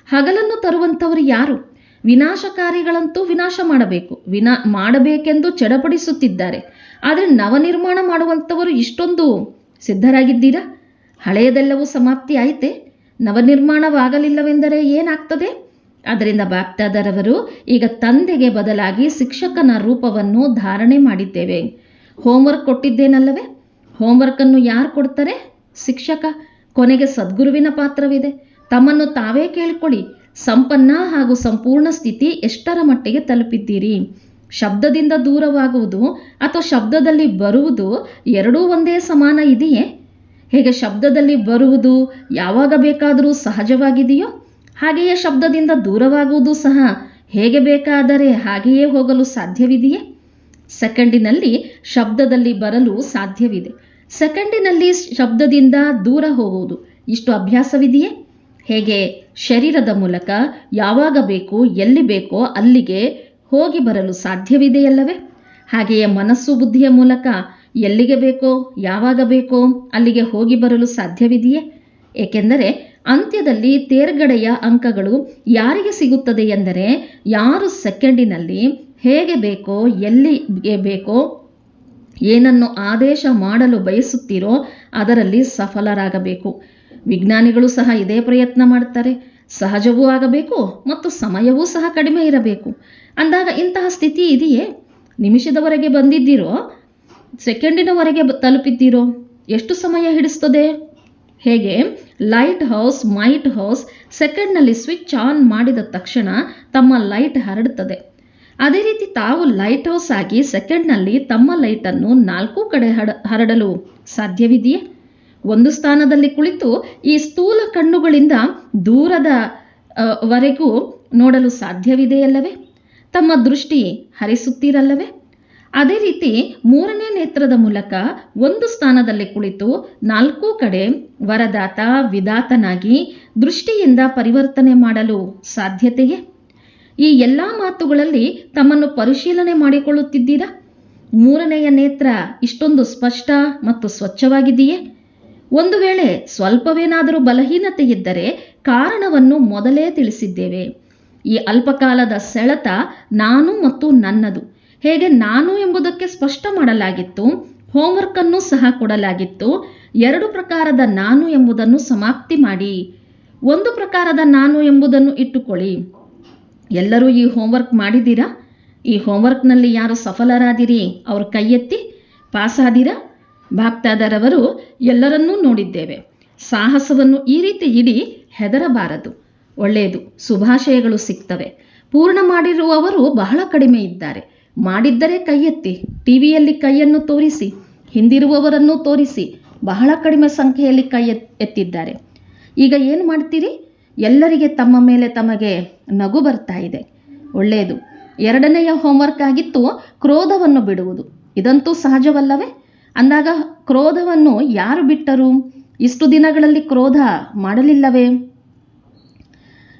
ಹಗಲನ್ನು ತರುವಂಥವರು ಯಾರು? ವಿನಾಶಕಾರಿಗಳಂತೂ ವಿನಾಶ ಮಾಡಬೇಕು. ವಿನಾ ಮಾಡಬೇಕೆಂದು ಚಡಪಡಿಸುತ್ತಿದ್ದಾರೆ. ಆದರೆ ನವನಿರ್ಮಾಣ ಮಾಡುವಂಥವರು ಇಷ್ಟೊಂದು ಸಿದ್ಧರಾಗಿದ್ದೀರಾ? ಹಳೆಯದೆಲ್ಲವೂ ಸಮಾಪ್ತಿ ಆಯಿತೆ? ನವನಿರ್ಮಾಣವಾಗಲಿಲ್ಲವೆಂದರೆ ಏನಾಗ್ತದೆ? ಅದರಿಂದ ಬಾಪ್ತಾದರವರು ಈಗ ತಂದೆಗೆ ಬದಲಾಗಿ ಶಿಕ್ಷಕನ ರೂಪವನ್ನು ಧಾರಣೆ ಮಾಡಿದ್ದೇವೆ. ಹೋಮ್ವರ್ಕ್ ಕೊಟ್ಟಿದ್ದೇನಲ್ಲವೇ? ಹೋಮ್ವರ್ಕನ್ನು ಯಾರು ಕೊಡ್ತಾರೆ? ಶಿಕ್ಷಕ, ಕೊನೆಗೆ ಸದ್ಗುರುವಿನ ಪಾತ್ರವಿದೆ. ತಮ್ಮನ್ನು ತಾವೇ ಕೇಳಿಕೊಳ್ಳಿ. ಸಂಪನ್ನ ಹಾಗೂ ಸಂಪೂರ್ಣ ಸ್ಥಿತಿ ಎಷ್ಟರ ಮಟ್ಟಿಗೆ ತಲುಪಿದ್ದೀರಿ? ಶಬ್ದದಿಂದ ದೂರವಾಗುವುದು ಅಥವಾ ಶಬ್ದದಲ್ಲಿ ಬರುವುದು ಎರಡೂ ಒಂದೇ ಸಮಾನ ಇದೆಯೇ? ಹೇಗೆ ಶಬ್ದದಲ್ಲಿ ಬರುವುದು ಯಾವಾಗ ಬೇಕಾದರೂ ಸಹಜವಾಗಿದೆಯೋ, ಹಾಗೆಯೇ ಶಬ್ದದಿಂದ ದೂರವಾಗುವುದು ಸಹ ಹೇಗೆ ಬೇಕಾದರೆ ಹಾಗೆಯೇ ಹೋಗಲು ಸಾಧ್ಯವಿದೆಯೇ? ಸೆಕೆಂಡಿನಲ್ಲಿ ಶಬ್ದದಲ್ಲಿ ಬರಲು ಸಾಧ್ಯವಿದೆ. ಸೆಕೆಂಡಿನಲ್ಲಿ ಶಬ್ದದಿಂದ ದೂರ ಹೋಗುವುದು ಇಷ್ಟು ಅಭ್ಯಾಸವಿದೆಯೇ? ಹೇಗೆ? ಶರೀರದ ಮೂಲಕ ಯಾವಾಗ ಬೇಕು, ಎಲ್ಲಿ ಬೇಕೋ ಅಲ್ಲಿಗೆ ಹೋಗಿ ಬರಲು ಸಾಧ್ಯವಿದೆಯಲ್ಲವೇ? ಹಾಗೆಯೇ ಮನಸ್ಸು ಬುದ್ಧಿಯ ಮೂಲಕ ಎಲ್ಲಿಗೆ ಬೇಕೋ, ಯಾವಾಗ ಬೇಕೋ ಅಲ್ಲಿಗೆ ಹೋಗಿ ಬರಲು ಸಾಧ್ಯವಿದೆಯೇ? ಏಕೆಂದರೆ ಅಂತ್ಯದಲ್ಲಿ ತೇರ್ಗಡೆಯ ಅಂಕಗಳು ಯಾರಿಗೆ ಸಿಗುತ್ತದೆ ಎಂದರೆ ಯಾರು ಸೆಕೆಂಡಿನಲ್ಲಿ ಹೇಗೆ ಬೇಕೋ, ಎಲ್ಲಿಗೆ ಬೇಕೋ, ಏನನ್ನು ಆದೇಶ ಮಾಡಲು ಬಯಸುತ್ತೀರೋ ಅದರಲ್ಲಿ ಸಫಲರಾಗಬೇಕು. ವಿಜ್ಞಾನಿಗಳು ಸಹ ಇದೇ ಪ್ರಯತ್ನ ಮಾಡ್ತಾರೆ. ಸಹಜವೂ ಆಗಬೇಕು ಮತ್ತು ಸಮಯವೂ ಸಹ ಕಡಿಮೆ ಇರಬೇಕು. ಅಂದಾಗ ಇಂತಹ ಸ್ಥಿತಿ ಇದೆಯೇ? ನಿಮಿಷದವರೆಗೆ ಬಂದಿದ್ದೀರೋ? ಸೆಕೆಂಡಿನವರೆಗೆ ತಲುಪಿದ್ದೀರೋ? ಎಷ್ಟು ಸಮಯ ಹಿಡಿಸ್ತದೆ? ಹೇಗೆ? ಲೈಟ್ ಹೌಸ್, ಮೈಟ್ ಹೌಸ್, ಸೆಕೆಂಡ್ನಲ್ಲಿ ಸ್ವಿಚ್ ಆನ್ ಮಾಡಿದ ತಕ್ಷಣ ತಮ್ಮ ಲೈಟ್ ಹರಡುತ್ತದೆ. ಅದೇ ರೀತಿ ತಾವು ಲೈಟ್ ಹೌಸ್ ಆಗಿ ಸೆಕೆಂಡ್ನಲ್ಲಿ ತಮ್ಮ ಲೈಟನ್ನು ನಾಲ್ಕು ಕಡೆ ಹರಡಲು ಸಾಧ್ಯವಿದೆಯೇ? ಒಂದು ಸ್ಥಾನದಲ್ಲಿ ಕುಳಿತು ಈ ಸ್ಥೂಲ ಕಣ್ಣುಗಳಿಂದ ದೂರದ ವರೆಗೂ ನೋಡಲು ಸಾಧ್ಯವಿದೆಯಲ್ಲವೇ? ತಮ್ಮ ದೃಷ್ಟಿ ಹರಿಸುತ್ತೀರಲ್ಲವೇ? ಅದೇ ರೀತಿ ಮೂರನೇ ನೇತ್ರದ ಮೂಲಕ ಒಂದು ಸ್ಥಾನದಲ್ಲಿ ಕುಳಿತು ನಾಲ್ಕು ಕಡೆ ವರದಾತ, ವಿದಾತನಾಗಿ ದೃಷ್ಟಿಯಿಂದ ಪರಿವರ್ತನೆ ಮಾಡಲು ಸಾಧ್ಯತೆಯೇ? ಈ ಎಲ್ಲ ಮಾತುಗಳಲ್ಲಿ ತಮ್ಮನ್ನು ಪರಿಶೀಲನೆ ಮಾಡಿಕೊಳ್ಳುತ್ತಿದ್ದೀರಾ? ಮೂರನೆಯ ನೇತ್ರ ಇಷ್ಟೊಂದು ಸ್ಪಷ್ಟ ಮತ್ತು ಸ್ವಚ್ಛವಾಗಿದೆಯೇ? ಒಂದು ವೇಳೆ ಸ್ವಲ್ಪವೇನಾದರೂ ಬಲಹೀನತೆ ಇದ್ದರೆ ಕಾರಣವನ್ನು ಮೊದಲೇ ತಿಳಿಸಿದ್ದೇವೆ. ಈ ಅಲ್ಪಕಾಲದ ಸೆಳೆತ ನಾನು ಮತ್ತು ನನ್ನದು. ಹೇಗೆ ನಾನು ಎಂಬುದಕ್ಕೆ ಸ್ಪಷ್ಟ ಮಾಡಲಾಗಿತ್ತು ಹೋಮ್ವರ್ಕ್ ಅನ್ನು ಸಹ ಕೊಡಲಾಗಿತ್ತು, ಎರಡು ಪ್ರಕಾರದ ನಾನು ಎಂಬುದನ್ನು ಸಮಾಪ್ತಿ ಮಾಡಿ. ಒಂದು ಪ್ರಕಾರದ ನಾನು ಎಂಬುದನ್ನು ಇಟ್ಟುಕೊಳ್ಳಿ. ಎಲ್ಲರೂ ಈ ಹೋಮ್ವರ್ಕ್ ಮಾಡಿದ್ದೀರಾ? ಈ ಹೋಮ್ವರ್ಕ್ನಲ್ಲಿ ಯಾರು ಸಫಲರಾದಿರಿ? ಅವ್ರ ಕೈ ಎತ್ತಿ ಪಾಸಾದಿರಾ? ಬಾಪ್ತಾದರವರು ಎಲ್ಲರನ್ನೂ ನೋಡಿದ್ದೇವೆ. ಸಾಹಸವನ್ನು ಈ ರೀತಿ ಇಡಿ ಹೆದರಬಾರದು. ಒಳ್ಳೆಯದು, ಶುಭಾಶಯಗಳು ಸಿಗ್ತವೆ. ಪೂರ್ಣ ಮಾಡಿರುವವರು ಬಹಳ ಕಡಿಮೆ ಇದ್ದಾರೆ. ಮಾಡಿದ್ದರೆ ಕೈ ಎತ್ತಿ ಟಿವಿಯಲ್ಲಿ ಕೈಯನ್ನು ತೋರಿಸಿ, ಹಿಂದಿರುವವರನ್ನು ತೋರಿಸಿ ಬಹಳ ಕಡಿಮೆ ಸಂಖ್ಯೆಯಲ್ಲಿ ಕೈ ಎತ್ ಎತ್ತಿದ್ದಾರೆ. ಈಗ ಏನು ಮಾಡ್ತೀರಿ? ಎಲ್ಲರಿಗೆ ತಮ್ಮ ಮೇಲೆ ತಮಗೆ ನಗು ಬರ್ತಾ ಇದೆ. ಒಳ್ಳೆಯದು. ಎರಡನೆಯ ಹೋಮ್ವರ್ಕ್ ಆಗಿತ್ತು ಕ್ರೋಧವನ್ನು ಬಿಡುವುದು. ಇದಂತೂ ಸಹಜವಲ್ಲವೇ? ಅಂದಾಗ ಕ್ರೋಧವನ್ನು ಯಾರು ಬಿಟ್ಟರು? ಇಷ್ಟು ದಿನಗಳಲ್ಲಿ ಕ್ರೋಧ ಮಾಡಲಿಲ್ಲವೇ?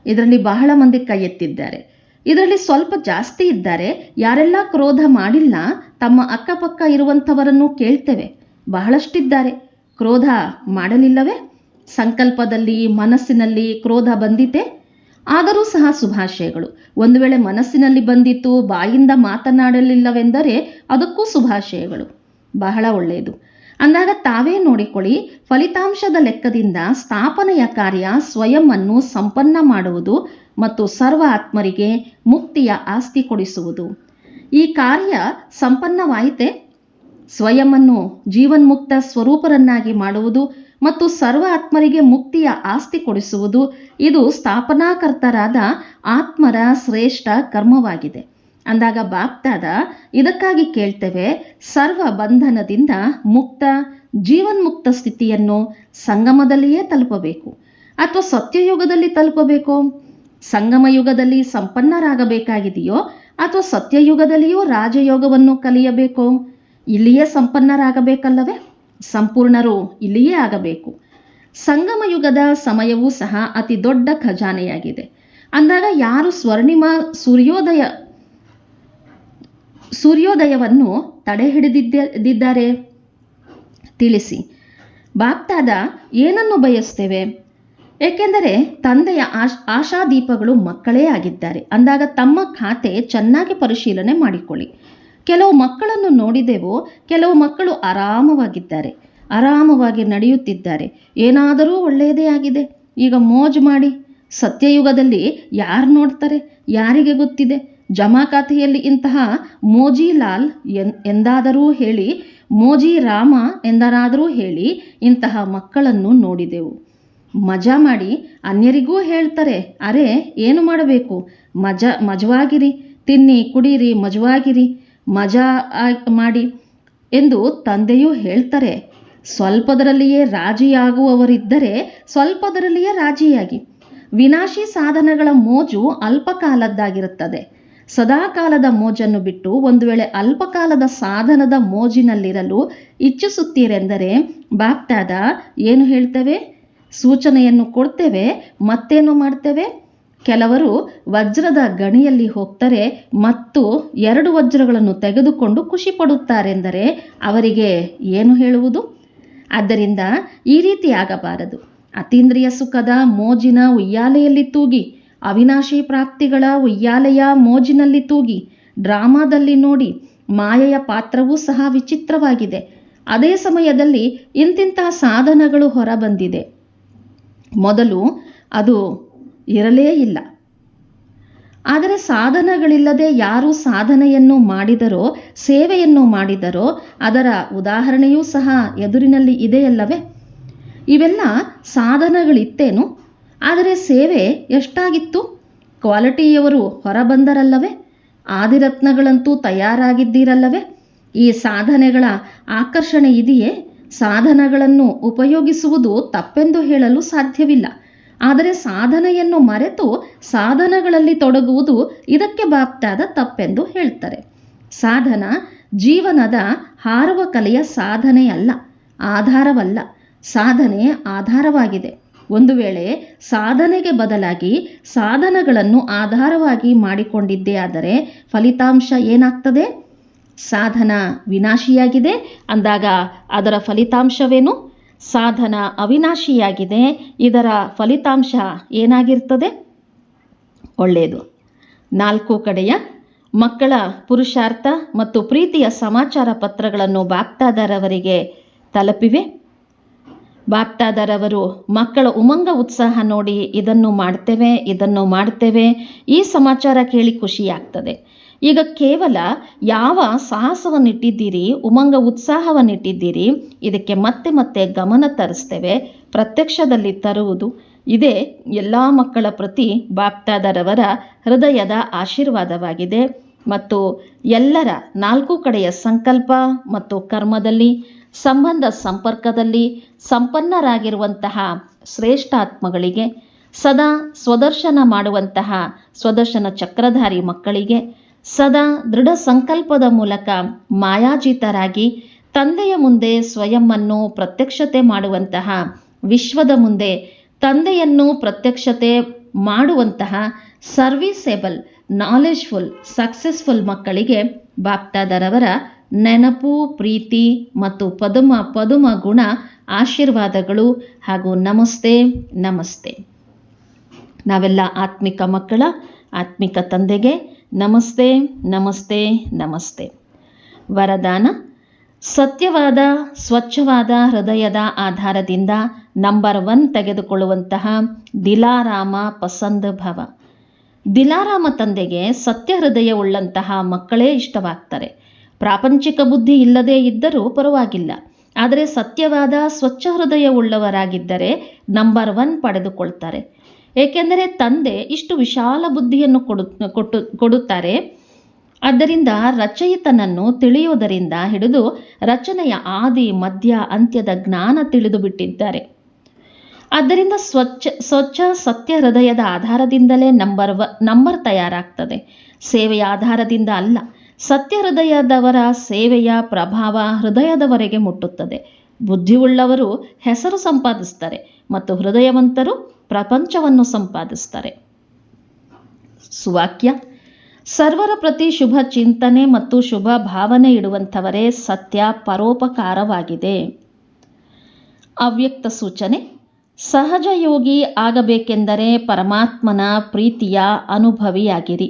ಇದರಲ್ಲಿ ಬಹಳ ಮಂದಿ ಕೈ ಎತ್ತಿದ್ದಾರೆ. ಇದರಲ್ಲಿ ಸ್ವಲ್ಪ ಜಾಸ್ತಿ ಇದ್ದಾರೆ. ಯಾರೆಲ್ಲ ಕ್ರೋಧ ಮಾಡಿಲ್ಲ, ತಮ್ಮ ಅಕ್ಕಪಕ್ಕ ಇರುವಂಥವರನ್ನು ಕೇಳ್ತೇವೆ. ಬಹಳಷ್ಟಿದ್ದಾರೆ. ಕ್ರೋಧ ಮಾಡಲಿಲ್ಲವೇ? ಸಂಕಲ್ಪದಲ್ಲಿ, ಮನಸ್ಸಿನಲ್ಲಿ ಕ್ರೋಧ ಬಂದಿತೆ. ಆದರೂ ಸಹ ಶುಭಾಶಯಗಳು. ಒಂದು ವೇಳೆ ಮನಸ್ಸಿನಲ್ಲಿ ಬಂದಿತ್ತು, ಬಾಯಿಂದ ಮಾತನಾಡಲಿಲ್ಲವೆಂದರೆ ಅದಕ್ಕೂ ಶುಭಾಶಯಗಳು. ಬಹಳ ಒಳ್ಳೆಯದು. ಅಂದಾಗ ತಾವೇ ನೋಡಿಕೊಳ್ಳಿ, ಫಲಿತಾಂಶದ ಲೆಕ್ಕದಿಂದ ಸ್ಥಾಪನೆಯ ಕಾರ್ಯ ಸ್ವಯಂ ಅನ್ನು ಸಂಪನ್ನ ಮಾಡುವುದು ಮತ್ತು ಸರ್ವ ಆತ್ಮರಿಗೆ ಮುಕ್ತಿಯ ಆಸ್ತಿ ಕೊಡಿಸುವುದು. ಈ ಕಾರ್ಯ ಸಂಪನ್ನವಾಯಿತೆ? ಸ್ವಯಂವನ್ನು ಜೀವನ್ಮುಕ್ತ ಸ್ವರೂಪರನ್ನಾಗಿ ಮಾಡುವುದು ಮತ್ತು ಸರ್ವ ಆತ್ಮರಿಗೆ ಮುಕ್ತಿಯ ಆಸ್ತಿ ಕೊಡಿಸುವುದು ಇದು ಸ್ಥಾಪನಾಕರ್ತರಾದ ಆತ್ಮರ ಶ್ರೇಷ್ಠ ಕರ್ಮವಾಗಿದೆ. ಅಂದಾಗ ಬಾಪ್ತಾದ, ಇದಕ್ಕಾಗಿ ಕೇಳ್ತೇವೆ, ಸರ್ವ ಬಂಧನದಿಂದ ಮುಕ್ತ, ಜೀವನ್ಮುಕ್ತ ಸ್ಥಿತಿಯನ್ನು ಸಂಗಮದಲ್ಲಿಯೇ ತಲುಪಬೇಕು. ಅಥವಾ ಸತ್ಯಯುಗದಲ್ಲಿ ತಲುಪಬೇಕು? ಸಂಗಮ ಯುಗದಲ್ಲಿ ಸಂಪನ್ನರಾಗಬೇಕಾಗಿದೆಯೋ? ಅಥವಾ ಸತ್ಯಯುಗದಲ್ಲಿಯೂ ರಾಜಯೋಗವನ್ನು ಕಲಿಯಬೇಕು? ಇಲ್ಲಿಯೇ ಸಂಪನ್ನರಾಗಬೇಕಲ್ಲವೇ? ಸಂಪೂರ್ಣರು ಇಲ್ಲಿಯೇ ಆಗಬೇಕು. ಸಂಗಮ ಯುಗದ ಸಮಯವೂ ಸಹ ಅತಿ ದೊಡ್ಡ ಖಜಾನೆಯಾಗಿದೆ. ಅಂದಾಗ ಯಾರು ಸ್ವರ್ಣಿಮ ಸೂರ್ಯೋದಯ, ಸೂರ್ಯೋದಯವನ್ನು ತಡೆ ಹಿಡಿದಿದ್ದಾರೆ ತಿಳಿಸಿ. ಬಾಪ್ತಾದ, ಏನನ್ನು ಬಯಸ್ತೇವೆ? ಏಕೆಂದರೆ ತಂದೆಯ ಆಶ್, ಆಶಾದೀಪಗಳು ಮಕ್ಕಳೇ ಆಗಿದ್ದಾರೆ. ಅಂದಾಗ ತಮ್ಮ ಖಾತೆ ಚೆನ್ನಾಗಿ ಪರಿಶೀಲನೆ ಮಾಡಿಕೊಳ್ಳಿ. ಕೆಲವು ಮಕ್ಕಳನ್ನು ನೋಡಿದೆವು, ಕೆಲವು ಮಕ್ಕಳು ಆರಾಮವಾಗಿದ್ದಾರೆ, ಆರಾಮವಾಗಿ ನಡೆಯುತ್ತಿದ್ದಾರೆ. ಏನಾದರೂ ಒಳ್ಳೆಯದೇ ಆಗಿದೆ. ಈಗ ಮೋಜು ಮಾಡಿ, ಸತ್ಯಯುಗದಲ್ಲಿ ಯಾರು ನೋಡ್ತಾರೆ, ಯಾರಿಗೆ ಗೊತ್ತಿದೆ? ಜಮಾ ಖಾತೆಯಲ್ಲಿ ಇಂತಹ ಮೋಜಿಲಾಲ್ ಎನ್, ಎಂದಾದರೂ ಹೇಳಿ ಮೋಜಿ ರಾಮ ಎಂದರಾದರೂ ಹೇಳಿ ಇಂತಹ ಮಕ್ಕಳನ್ನು ನೋಡಿದೆವು. ಮಜಾ ಮಾಡಿ, ಅನ್ಯರಿಗೂ ಹೇಳ್ತಾರೆ, ಅರೆ, ಏನು ಮಾಡಬೇಕು? ಮಜ, ಮಜವಾಗಿರಿ, ತಿನ್ನಿ, ಕುಡೀರಿ, ಮಜವಾಗಿರಿ. ಮಜಾ ಮಾಡಿ ಎಂದು ತಂದೆಯು ಹೇಳ್ತಾರೆ. ಸ್ವಲ್ಪದರಲ್ಲಿಯೇ ರಾಜಿಯಾಗುವವರಿದ್ದರೆ ಸ್ವಲ್ಪದರಲ್ಲಿಯೇ ರಾಜಿಯಾಗಿ. ವಿನಾಶಿ ಸಾಧನಗಳ ಮೋಜು ಅಲ್ಪಕಾಲದ್ದಾಗಿರುತ್ತದೆ. ಸದಾಕಾಲದ ಮೋಜನ್ನು ಬಿಟ್ಟು ಒಂದು ವೇಳೆ ಅಲ್ಪಕಾಲದ ಸಾಧನದ ಮೋಜಿನಲ್ಲಿರಲು ಇಚ್ಛಿಸುತ್ತೀರೆಂದರೆ ಬಾಕ್ತಾದ ಏನು ಹೇಳ್ತೇವೆ? ಸೂಚನೆಯನ್ನು ಕೊಡ್ತೇವೆ, ಮತ್ತೇನು ಮಾಡ್ತೇವೆ? ಕೆಲವರು ವಜ್ರದ ಗಣಿಯಲ್ಲಿ ಹೋಗ್ತಾರೆ ಮತ್ತು ಎರಡು ವಜ್ರಗಳನ್ನು ತೆಗೆದುಕೊಂಡು ಖುಷಿ ಪಡುತ್ತಾರೆಂದರೆ ಅವರಿಗೆ ಏನು ಹೇಳುವುದು? ಆದ್ದರಿಂದ ಈ ರೀತಿ ಆಗಬಾರದು. ಅತೀಂದ್ರಿಯ ಸುಖದ ಮೋಜಿನ ಉಯ್ಯಾಲೆಯಲ್ಲಿ ತೂಗಿ, ಅವಿನಾಶಿ ಪ್ರಾಪ್ತಿಗಳ ಉಯ್ಯಾಲೆಯ ಮೋಜಿನಲ್ಲಿ ತೂಗಿ, ಡ್ರಾಮಾದಲ್ಲಿ ನೋಡಿ ಮಾಯೆಯ ಪಾತ್ರವೂ ಸಹ ವಿಚಿತ್ರವಾಗಿದೆ. ಅದೇ ಸಮಯದಲ್ಲಿ ಇಂತಿಂತಹ ಸಾಧನಗಳು ಹೊರಬಂದಿದೆ. ಮೊದಲು ಅದು ಇರಲೇ ಇಲ್ಲ. ಆದರೆ ಸಾಧನಗಳಿಲ್ಲದೆ ಯಾರು ಸಾಧನೆಯನ್ನು ಮಾಡಿದರೋ, ಸೇವೆಯನ್ನು ಮಾಡಿದರೋ, ಅದರ ಉದಾಹರಣೆಯೂ ಸಹ ಎದುರಿನಲ್ಲಿ ಇದೆಯಲ್ಲವೇ ಇವೆಲ್ಲ ಸಾಧನಗಳಿತ್ತೇನು? ಆದರೆ ಸೇವೆ ಎಷ್ಟಾಗಿತ್ತು? ಕ್ವಾಲಿಟಿಯವರು ಹೊರಬಂದರಲ್ಲವೇ? ಆದಿರತ್ನಗಳಂತೂ ತಯಾರಾಗಿದ್ದೀರಲ್ಲವೇ? ಈ ಸಾಧನೆಗಳ ಆಕರ್ಷಣೆ ಇದೆಯೇ? ಸಾಧನಗಳನ್ನು ಉಪಯೋಗಿಸುವುದು ತಪ್ಪೆಂದು ಹೇಳಲು ಸಾಧ್ಯವಿಲ್ಲ. ಆದರೆ ಸಾಧನೆಯನ್ನು ಮರೆತು ಸಾಧನಗಳಲ್ಲಿ ತೊಡಗುವುದು ಇದಕ್ಕೆ ಬಾಪ್ತಾದ ತಪ್ಪೆಂದು ಹೇಳ್ತಾರೆ. ಸಾಧನ ಜೀವನದ ಹಾರುವ ಕಲೆಯ ಸಾಧನೆ ಅಲ್ಲ, ಆಧಾರವಲ್ಲ. ಸಾಧನೆ ಆಧಾರವಾಗಿದೆ. ಒಂದು ವೇಳೆ ಸಾಧನೆಗೆ ಬದಲಾಗಿ ಸಾಧನಗಳನ್ನು ಆಧಾರವಾಗಿ ಮಾಡಿಕೊಂಡಿದ್ದೇ ಆದರೆ ಫಲಿತಾಂಶ ಏನಾಗ್ತದೆ? ಸಾಧನ ವಿನಾಶಿಯಾಗಿದೆ. ಅಂದಾಗ ಅದರ ಫಲಿತಾಂಶವೇನು? ಸಾಧನ ಅವಿನಾಶಿಯಾಗಿದೆ. ಇದರ ಫಲಿತಾಂಶ ಏನಾಗಿರ್ತದೆ? ಒಳ್ಳೆಯದು. ನಾಲ್ಕು ಕಡೆಯ. ಮಕ್ಕಳ ಪುರುಷಾರ್ಥ ಮತ್ತು ಪ್ರೀತಿಯ ಸಮಾಚಾರ ಪತ್ರಗಳನ್ನು ಬಾಪ್ತಾದರವರಿಗೆ ತಲುಪಿವೆ. ಬಾಪ್ತಾದರವರು ಮಕ್ಕಳ ಉಮಂಗ ಉತ್ಸಾಹ ನೋಡಿ ಇದನ್ನು ಮಾಡ್ತೇವೆ ಇದನ್ನು ಮಾಡ್ತೇವೆ. ಈ ಸಮಾಚಾರ ಕೇಳಿ ಖುಷಿಯಾಗ್ತದೆ. ಈಗ ಕೇವಲ ಯಾವ ಸಾಹಸವನ್ನಿಟ್ಟಿದ್ದೀರಿ, ಉಮಂಗ ಉತ್ಸಾಹವನ್ನಿಟ್ಟಿದ್ದೀರಿ, ಇದಕ್ಕೆ ಮತ್ತೆ ಮತ್ತೆ ಗಮನ ತರಿಸ್ತೇವೆ, ಪ್ರತ್ಯಕ್ಷದಲ್ಲಿ ತರುವುದು. ಇದೇ ಎಲ್ಲ ಮಕ್ಕಳ ಪ್ರತಿ ಬಾಪ್ತಾದರವರ ಹೃದಯದ ಆಶೀರ್ವಾದವಾಗಿದೆ. ಮತ್ತು ಎಲ್ಲರ ನಾಲ್ಕು ಕಡೆಯ ಸಂಕಲ್ಪ ಮತ್ತು ಕರ್ಮದಲ್ಲಿ, ಸಂಬಂಧ ಸಂಪರ್ಕದಲ್ಲಿ ಸಂಪನ್ನರಾಗಿರುವಂತಹ ಶ್ರೇಷ್ಠಾತ್ಮಗಳಿಗೆ, ಸದಾ ಸ್ವದರ್ಶನ ಮಾಡುವಂತಹ ಸ್ವದರ್ಶನ ಚಕ್ರಧಾರಿ ಮಕ್ಕಳಿಗೆ ಸದಾ ದೃಢ ಸಂಕಲ್ಪದ ಮೂಲಕ ಮಾಯಾಜಿತರಾಗಿ ತಂದೆಯ ಮುಂದೆ ಸ್ವಯಂವನ್ನು ಪ್ರತ್ಯಕ್ಷತೆ ಮಾಡುವಂತಹ, ವಿಶ್ವದ ಮುಂದೆ ತಂದೆಯನ್ನು ಪ್ರತ್ಯಕ್ಷತೆ ಮಾಡುವಂತಹ ಸರ್ವಿಸೇಬಲ್, ನಾಲೆಜ್ಫುಲ್, ಸಕ್ಸಸ್ಫುಲ್ ಮಕ್ಕಳಿಗೆ ಬಾಪ್ತಾದರವರ ನೆನಪು, ಪ್ರೀತಿ ಮತ್ತು ಪದುಮ ಪದುಮ ಗುಣ ಆಶೀರ್ವಾದಗಳು ಹಾಗೂ ನಮಸ್ತೆ ನಮಸ್ತೆ. ನಾವೆಲ್ಲ ಆತ್ಮಿಕ ಮಕ್ಕಳ, ಆತ್ಮಿಕ ತಂದೆಗೆ ನಮಸ್ತೆ ನಮಸ್ತೆ ನಮಸ್ತೆ. ವರದಾನ, ಸತ್ಯವಾದ, ಸ್ವಚ್ಛವಾದ ಹೃದಯದ ಆಧಾರದಿಂದ ನಂಬರ್ ಒನ್ ತೆಗೆದುಕೊಳ್ಳುವಂತಹ ದಿಲಾರಾಮ ಪಸಂದ್ ಭವ. ದಿಲಾರಾಮ ತಂದೆಗೆ ಸತ್ಯ ಹೃದಯ ಉಳ್ಳಂತಹ ಮಕ್ಕಳೇ ಇಷ್ಟವಾಗ್ತಾರೆ. ಪ್ರಾಪಂಚಿಕ ಬುದ್ಧಿ ಇಲ್ಲದೇ ಇದ್ದರೂ ಪರವಾಗಿಲ್ಲ. ಆದರೆ ಸತ್ಯವಾದ, ಸ್ವಚ್ಛ ಹೃದಯ ಉಳ್ಳವರಾಗಿದ್ದರೆ ನಂಬರ್ ಒನ್ ಪಡೆದುಕೊಳ್ತಾರೆ. ಏಕೆಂದರೆ ತಂದೆ ಇಷ್ಟು ವಿಶಾಲ ಬುದ್ಧಿಯನ್ನು ಕೊಡು, ಕೊಟ್ಟು, ಕೊಡುತ್ತಾರೆ. ಆದ್ದರಿಂದ ರಚಯಿತನನ್ನು ತಿಳಿಯುವುದರಿಂದ ಹಿಡಿದು ರಚನೆಯ ಆದಿ, ಮಧ್ಯ, ಅಂತ್ಯದ ಜ್ಞಾನ ತಿಳಿದು ಬಿಟ್ಟಿದ್ದಾರೆ. ಆದ್ದರಿಂದ ಸ್ವಚ್ಛ ಸ್ವಚ್ಛ ಸತ್ಯ ಹೃದಯದ ಆಧಾರದಿಂದಲೇ ನಂಬರ್ ವ, ನಂಬರ್ ತಯಾರಾಗ್ತದೆ. ಸೇವೆಯ ಆಧಾರದಿಂದ ಅಲ್ಲ, ಸತ್ಯ ಹೃದಯದವರ ಸೇವೆಯ ಪ್ರಭಾವ ಹೃದಯದವರೆಗೆ ಮುಟ್ಟುತ್ತದೆ. ಬುದ್ಧಿವುಳ್ಳವರು ಹೆಸರು ಸಂಪಾದಿಸ್ತಾರೆ. ಮತ್ತು ಹೃದಯವಂತರು ಪ್ರಪಂಚವನ್ನು ಸಂಪಾದಿಸ್ತಾರೆ ಸುವಾಕ್ಯ, ಸರ್ವರ ಪ್ರತಿ ಶುಭ ಚಿಂತನೆ ಮತ್ತು ಶುಭ ಭಾವನೆ ಇಡುವಂಥವರೇ ಸತ್ಯ ಪರೋಪಕಾರವಾಗಿದೆ. ಅವ್ಯಕ್ತ ಸೂಚನೆ, ಸಹಜ ಯೋಗಿ ಆಗಬೇಕೆಂದರೆ ಪರಮಾತ್ಮನ ಪ್ರೀತಿಯ ಅನುಭವಿಯಾಗಿರಿ.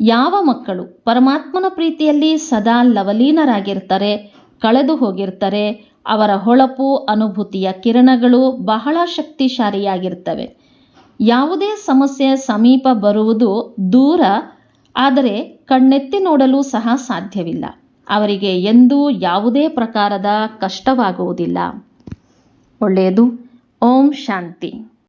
ಯಾವ ಮಕ್ಕಳು ಪರಮಾತ್ಮನ ಪ್ರೀತಿಯಲ್ಲಿ ಸದಾ ಲವಲೀನರಾಗಿರ್ತಾರೆ, ಕಳೆದು ಹೋಗಿರ್ತಾರೆ ಅವರ ಹೊಳಪು, ಅನುಭೂತಿಯ ಕಿರಣಗಳು ಬಹಳ ಶಕ್ತಿಶಾಲಿಯಾಗಿರ್ತವೆ ಯಾವುದೇ ಸಮಸ್ಯೆ ಸಮೀಪ ಬರುವುದು ದೂರ, ಆದರೆ ಕಣ್ಣೆತ್ತಿ ನೋಡಲು ಸಹ ಸಾಧ್ಯವಿಲ್ಲ. ಅವರಿಗೆ ಎಂದೂ ಯಾವುದೇ ಪ್ರಕಾರದ ಕಷ್ಟವಾಗುವುದಿಲ್ಲ. ಒಳ್ಳೆಯದು. ಓಂ ಶಾಂತಿ.